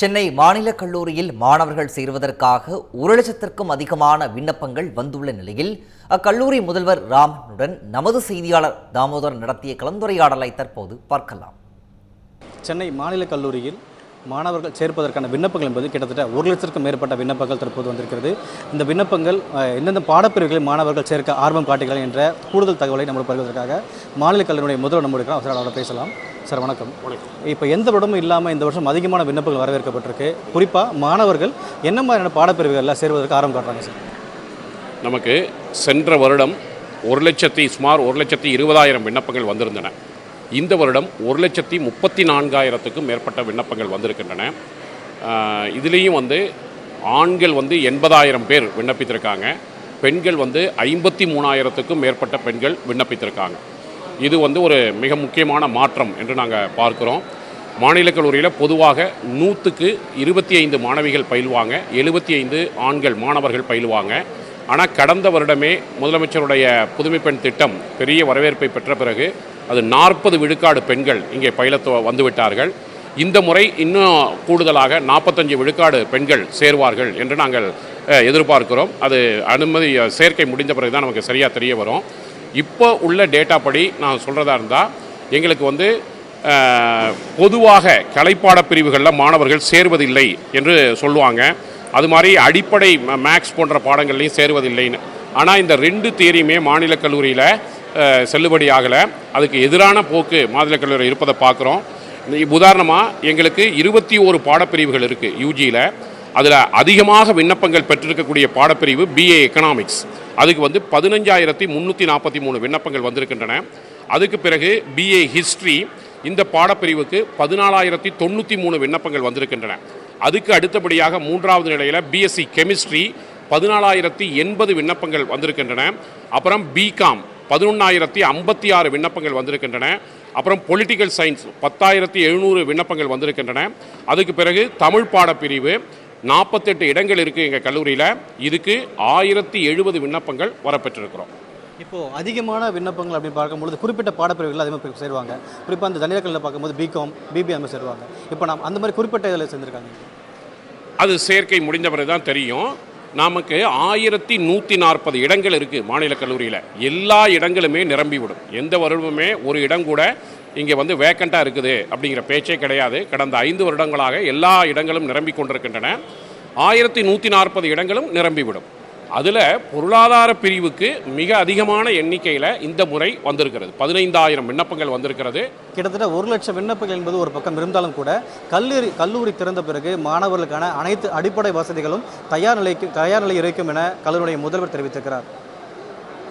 சென்னை மாநில கல்லூரியில் மாணவர்கள் சேருவதற்காக ஒரு லட்சத்திற்கும் அதிகமான விண்ணப்பங்கள் வந்துள்ள நிலையில் அக்கல்லூரி முதல்வர் ராமனுடன் நமது செய்தியாளர் தாமோதரன் நடத்திய கலந்துரையாடலை தற்போது பார்க்கலாம். சென்னை மாநில கல்லூரியில் மாணவர்கள் சேர்ப்பதற்கான விண்ணப்பங்கள் என்பது கிட்டத்தட்ட ஒரு லட்சத்திற்கும் மேற்பட்ட விண்ணப்பங்கள் தற்போது வந்திருக்கிறது. இந்த விண்ணப்பங்கள் எந்தெந்த பாடப்பிரிவுகளில் மாணவர்கள் சேர்க்க ஆர்வம் காட்டுகிறார்கள் என்ற கூடுதல் தகவலை நம்ம பகிர்வதற்காக மாநில கல்லூரியுடைய முதல்வர் நம்ம இருக்கிறோம் சார் அவரோட பேசலாம். சார் வணக்கம். இப்போ எந்த வருடமும் இல்லாமல் இந்த வருஷம் அதிகமான விண்ணப்பங்கள் வரவேற்கப்பட்டிருக்கு. குறிப்பாக மாணவர்கள் என்ன மாதிரியான பாடப்பிரிவுகளில் சேர்வதற்கு ஆர்வம் காட்டுறாங்க சார்? நமக்கு சென்ற வருடம் ஒரு லட்சத்தி சுமார் ஒரு லட்சத்தி இருபதாயிரம் விண்ணப்பங்கள் வந்திருந்தன. இந்த வருடம் ஒரு லட்சத்தி முப்பத்தி நான்காயிரத்துக்கும் மேற்பட்ட விண்ணப்பங்கள் வந்திருக்கின்றன. இதுலேயும் வந்து ஆண்கள் வந்து எண்பதாயிரம் பேர் விண்ணப்பித்திருக்காங்க. பெண்கள் வந்து ஐம்பத்தி மூணாயிரத்துக்கும் மேற்பட்ட பெண்கள் விண்ணப்பித்திருக்காங்க. இது வந்து ஒரு மிக முக்கியமான மாற்றம் என்று நாங்கள் பார்க்குறோம். மாநில கல்லூரியில் பொதுவாக நூற்றுக்கு இருபத்தி ஐந்து மாணவிகள் பயில்வாங்க எழுபத்தி ஐந்து ஆண்கள் மாணவர்கள் பயிலுவாங்க. ஆனால் கடந்த வருடமே முதலமைச்சருடைய புதுமைப்பெண் திட்டம் பெரிய வரவேற்பை பெற்ற பிறகு அது நாற்பது விழுக்காடு பெண்கள் இங்கே பயிலத்து வந்துவிட்டார்கள். இந்த முறை இன்னும் கூடுதலாக நாற்பத்தஞ்சு விழுக்காடு பெண்கள் சேர்வார்கள் என்று நாங்கள் எதிர்பார்க்கிறோம். அது அனுமதி சேர்க்கை முடிந்த பிறகு தான் நமக்கு சரியாக தெரிய வரும். இப்போ உள்ள டேட்டா படி நான் சொல்கிறதா இருந்தால் எங்களுக்கு வந்து பொதுவாக கலைப்பாட பிரிவுகளில் மாணவர்கள் சேர்வதில்லை என்று சொல்லுவாங்க. அது மாதிரி அடிப்படை ம- மேக்ஸ் போன்ற பாடங்கள்லையும் சேருவதில்லைன்னு. ஆனால் இந்த ரெண்டு தேரியுமே மாநில கல்லூரியில் செல்லுபடி ஆகலை. அதுக்கு எதிரான போக்கு மாநில கல்லூரி இருப்பதை பார்க்குறோம். உதாரணமாக எங்களுக்கு இருபத்தி ஓரு பாடப்பிரிவுகள் இருக்குது யூஜியில் அதில் அதிகமாக விண்ணப்பங்கள் பெற்றிருக்கக்கூடிய பாடப்பிரிவு பிஏ எக்கனாமிக்ஸ் அதுக்கு வந்து பதினஞ்சாயிரத்தி முந்நூற்றி நாற்பத்தி மூணு விண்ணப்பங்கள் வந்திருக்கின்றன. அதுக்கு பிறகு பிஏ ஹிஸ்ட்ரி இந்த பாடப்பிரிவுக்கு பதினாலாயிரத்தி தொண்ணூற்றி மூணு விண்ணப்பங்கள் வந்திருக்கின்றன. அதுக்கு அடுத்தபடியாக மூன்றாவது நிலையில் பிஎஸ்சி கெமிஸ்ட்ரி பதினாலாயிரத்தி எண்பது விண்ணப்பங்கள் வந்திருக்கின்றன. அப்புறம் பிகாம் பதினொன்றாயிரத்தி ஐம்பத்தி ஆறு விண்ணப்பங்கள் வந்திருக்கின்றன. அப்புறம் பொலிட்டிக்கல் சயின்ஸ் பத்தாயிரத்தி எழுநூறு விண்ணப்பங்கள் வந்திருக்கின்றன. அதுக்கு பிறகு தமிழ் பாடப்பிரிவு நாற்பத்தெட்டு இடங்கள் இருக்குது எங்கள் கல்லூரியில். இதுக்கு ஆயிரத்தி எழுபது விண்ணப்பங்கள் வரப்பெற்றிருக்கிறோம். இப்போது அதிகமான விண்ணப்பங்கள் அப்படின்னு பார்க்கும்பொழுது குறிப்பிட்ட பாடப்பிரிவுகளில் அதிகமாக சேருவாங்க. குறிப்பாக அந்த தனியார் கல்வியில் பார்க்கும்போது பிகாம் பிபிஎம் சேருவாங்க. இப்போ நாம் அந்த மாதிரி குறிப்பிட்ட இதில் சேர்ந்துருக்காங்க. அது சேர்க்கை முடிந்த பிறகு தான் தெரியும். நமக்கு ஆயிரத்தி நூற்றி நாற்பது இடங்கள் இருக்குது மாநில கல்லூரியில். எல்லா இடங்களுமே நிரம்பிவிடும். எந்த வருடமுமே ஒரு இடம் கூட இங்கே வந்து வேக்கண்ட்டாக இருக்குது அப்படிங்கிற பேச்சே கிடையாது. கடந்த ஐந்து வருடங்களாக எல்லா இடங்களும் நிரம்பிக் கொண்டிருக்கின்றன. ஆயிரத்தி நூற்றி நாற்பது இடங்களும் நிரம்பிவிடும். அதில் பொருளாதார பிரிவுக்கு மிக அதிகமான எண்ணிக்கையில் இந்த முறை வந்திருக்கிறது. பதினைந்தாயிரம் விண்ணப்பங்கள் வந்திருக்கிறது. கிட்டத்தட்ட ஒரு லட்சம் விண்ணப்பங்கள் என்பது ஒரு பக்கம் இருந்தாலும் கூட கல்லூரி கல்லூரி திறந்த பிறகு மாணவர்களுக்கான அனைத்து அடிப்படை வசதிகளும் தயார் நிலைக்கு தயார் நிலை இருக்கும் என கல்லூரியுடைய முதல்வர் தெரிவித்திருக்கிறார்.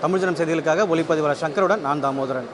தமிழ்ஜனம் செய்திகளுக்காக ஒளிப்பதிவாளர் சங்கருடன் நான் தாமோதரன்.